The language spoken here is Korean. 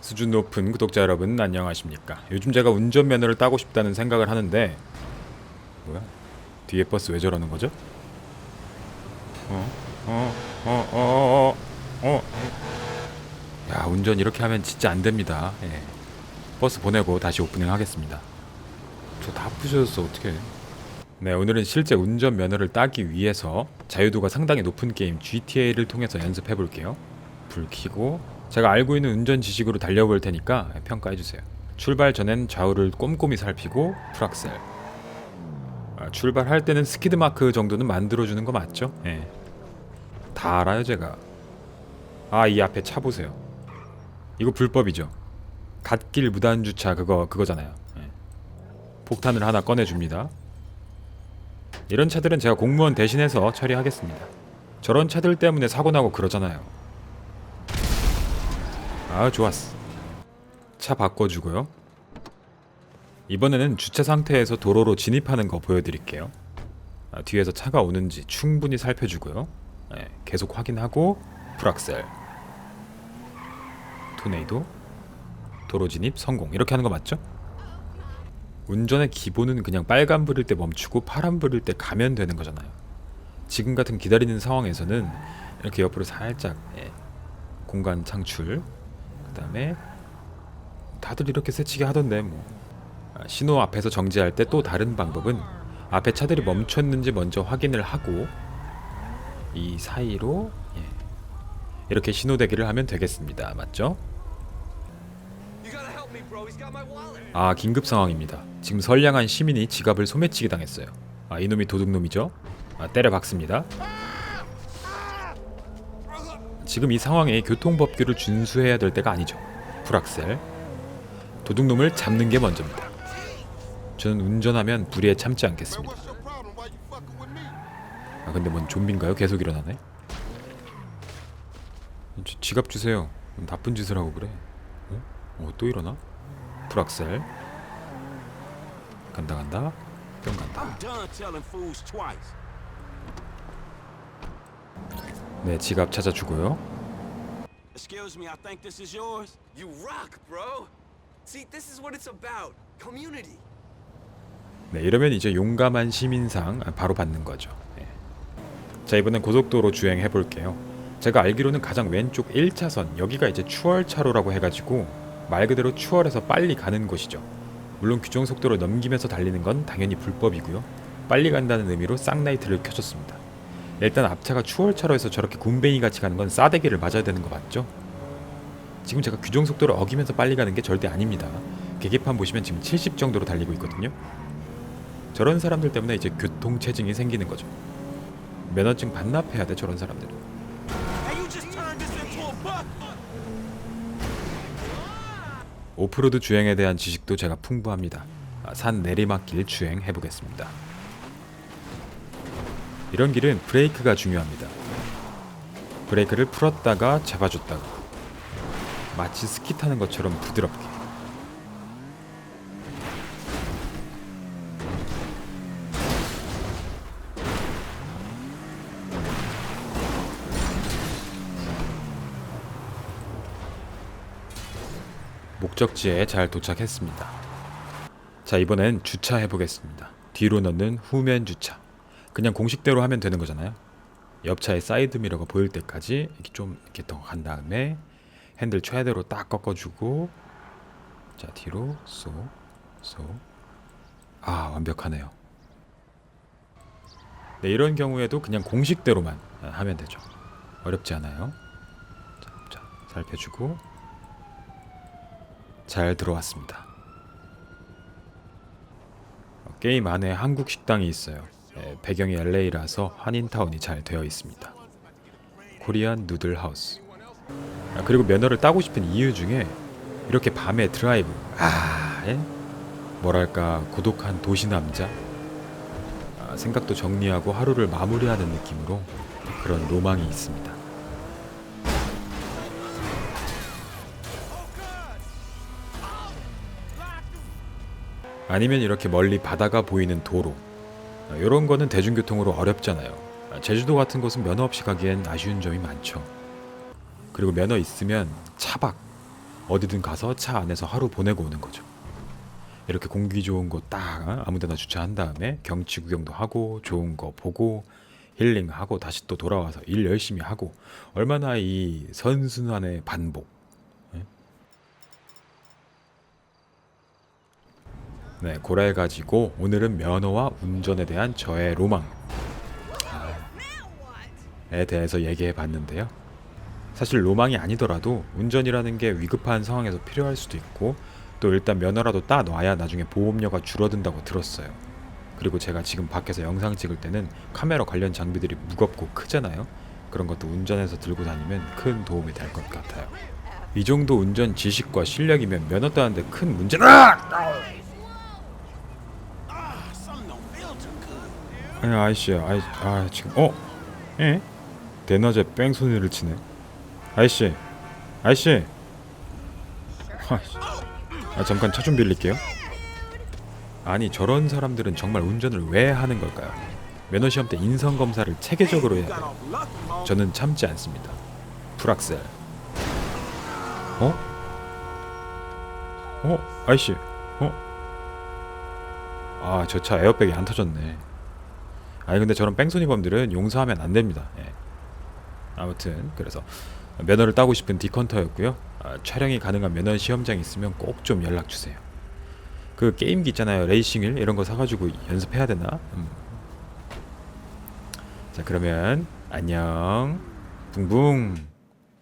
수준 높은 구독자 여러분 안녕하십니까? 요즘 제가 운전면허를 따고 싶다는 생각을 하는데 뭐야? 뒤에 버스 왜 저러는 거죠? 어? 어? 어? 어? 어? 어? 야 운전 이렇게 하면 진짜 안 됩니다. 예. 버스 보내고 다시 오프닝 하겠습니다. 저 다 부셔졌어 어떻게? 네 오늘은 실제 운전 면허를 따기 위해서 자유도가 상당히 높은 게임 GTA를 통해서 연습해 볼게요. 불 켜고 제가 알고 있는 운전 지식으로 달려볼 테니까 평가해 주세요. 출발 전엔 좌우를 꼼꼼히 살피고 풀악셀. 아, 출발할 때는 스키드 마크 정도는 만들어 주는 거 맞죠? 예. 다 알아요 제가. 아 이 앞에 차 보세요. 이거 불법이죠. 갓길 무단 주차 그거 그거잖아요. 예. 폭탄을 하나 꺼내 줍니다. 이런 차들은 제가 공무원 대신해서 처리하겠습니다. 저런 차들 때문에 사고 나고 그러잖아요. 아 좋았어. 차 바꿔주고요. 이번에는 주차 상태에서 도로로 진입하는 거 보여드릴게요. 아, 뒤에서 차가 오는지 충분히 살펴주고요. 네, 계속 확인하고 풀악셀. 토네이도. 도로 진입 성공. 이렇게 하는 거 맞죠? 운전의 기본은 그냥 빨간 불일 때 멈추고 파란 불일 때 가면 되는 거잖아요. 지금 같은 기다리는 상황에서는 이렇게 옆으로 살짝 예, 공간 창출. 그다음에 다들 이렇게 새치기 하던데 뭐 아, 신호 앞에서 정지할 때 또 다른 방법은 앞에 차들이 멈췄는지 먼저 확인을 하고 이 사이로 예, 이렇게 신호 대기를 하면 되겠습니다. 맞죠? 아 긴급 상황입니다. 지금 선량한 시민이 지갑을 소매치기 당했어요. 아 이놈이 도둑놈이죠? 아 때려 박습니다. 지금 이 상황에 교통법규를 준수해야 될 때가 아니죠. 불악셀. 도둑놈을 잡는 게 먼저입니다. 저는 운전하면 불의에 참지 않겠습니다. 아 근데 뭔 좀비인가요? 계속 일어나네. 지, 지갑 주세요. 나쁜 짓을 하고 그래. 어? 어, 또 일어나? 불악셀. 간다 간다. 뿅 간다. 네 지갑 찾아주고요. Excuse me, I think this is yours. You rock, bro. See, this is what it's about. Community. 네 이러면 이제 용감한 시민상 바로 받는 거죠. 네. 자 이번엔 고속도로 주행해 볼게요. 제가 알기로는 가장 왼쪽 1차선 여기가 이제 추월차로라고 해가지고 말 그대로 추월해서 빨리 가는 곳이죠. 물론 규정 속도를 넘기면서 달리는 건 당연히 불법이고요. 빨리 간다는 의미로 쌍라이트를 켜줬습니다. 일단 앞차가 추월차로에서 저렇게 굼벵이 같이 가는 건 싸대기를 맞아야 되는 거 맞죠? 지금 제가 규정 속도를 어기면서 빨리 가는 게 절대 아닙니다. 계기판 보시면 지금 70 정도로 달리고 있거든요. 저런 사람들 때문에 이제 교통체증이 생기는 거죠. 면허증 반납해야 돼 저런 buck. 오프로드 주행에 대한 지식도 제가 풍부합니다. 아, 산 내리막길 주행 해 보겠습니다. 이런 길은 브레이크가 중요합니다. 브레이크를 풀었다가 잡아줬다가 마치 스키 타는 것처럼 부드럽게. 목적지에 잘 도착했습니다. 자 이번엔 주차해 보겠습니다. 뒤로 넣는 후면 주차. 그냥 공식대로 하면 되는 거잖아요. 옆차의 사이드 미러가 보일 때까지 이렇게 좀 이렇게 더 간 다음에 핸들 최대로 딱 꺾어주고 자 뒤로 쏘쏘 아 완벽하네요. 네 이런 경우에도 그냥 공식대로만 하면 되죠. 어렵지 않아요. 자, 자 살펴주고 잘 들어왔습니다. 어, 게임 안에 한국 식당이 있어요. 예, 배경이 LA라서 한인타운이 잘 되어 있습니다. 코리안 누들 하우스. 아, 그리고 면허를 따고 싶은 이유 중에 이렇게 밤에 드라이브. 아, 예? 뭐랄까 고독한 도시 남자. 아, 생각도 정리하고 하루를 마무리하는 느낌으로 그런 로망이 있습니다. 아니면 이렇게 멀리 바다가 보이는 도로 이런 거는 대중교통으로 어렵잖아요. 아, 제주도 같은 곳은 면허 없이 가기엔 아쉬운 점이 많죠. 그리고 면허 있으면 차박 어디든 가서 차 안에서 하루 보내고 오는 거죠. 이렇게 공기 좋은 곳 딱 아무데나 주차한 다음에 경치 구경도 하고 좋은 거 보고 힐링하고 다시 또 돌아와서 일 열심히 하고 얼마나 이 선순환의 반복. 네, 고래 가지고 오늘은 면허와 운전에 대한 저의 로망 에 대해서 얘기해 봤는데요. 사실 로망이 아니더라도 운전이라는 게 위급한 상황에서 필요할 수도 있고 또 일단 면허라도 따 놔야 나중에 보험료가 줄어든다고 들었어요. 그리고 제가 지금 밖에서 영상 찍을 때는 카메라 관련 장비들이 무겁고 크잖아요. 그런 것도 운전해서 들고 다니면 큰 도움이 될 것 같아요. 이 정도 운전 지식과 실력이면 면허 따는데 큰 문제는 아니 아이씨 아이 아 지금 어? 예? 대낮에 뺑소니를 치네. 아이씨 아이씨. 아이씨. 아 잠깐 차 좀 빌릴게요. 아니 저런 사람들은 정말 운전을 왜 하는 걸까요? 면허 시험 때 인성 검사를 체계적으로 해야 돼요. 저는 참지 않습니다. 풀악셀. 어? 어? 아이씨. 어? 아, 저 차 에어백이 안 터졌네. 아니 근데 저런 뺑소니범들은 용서하면 안 됩니다. 예. 아무튼 그래서 면허를 따고 싶은 디컨터였고요. 아, 촬영이 가능한 면허 시험장 있으면 꼭 좀 연락 주세요. 그 게임기 있잖아요. 레이싱 휠 이런 거 사가지고 연습해야 되나? 음. 자 그러면 안녕 붕붕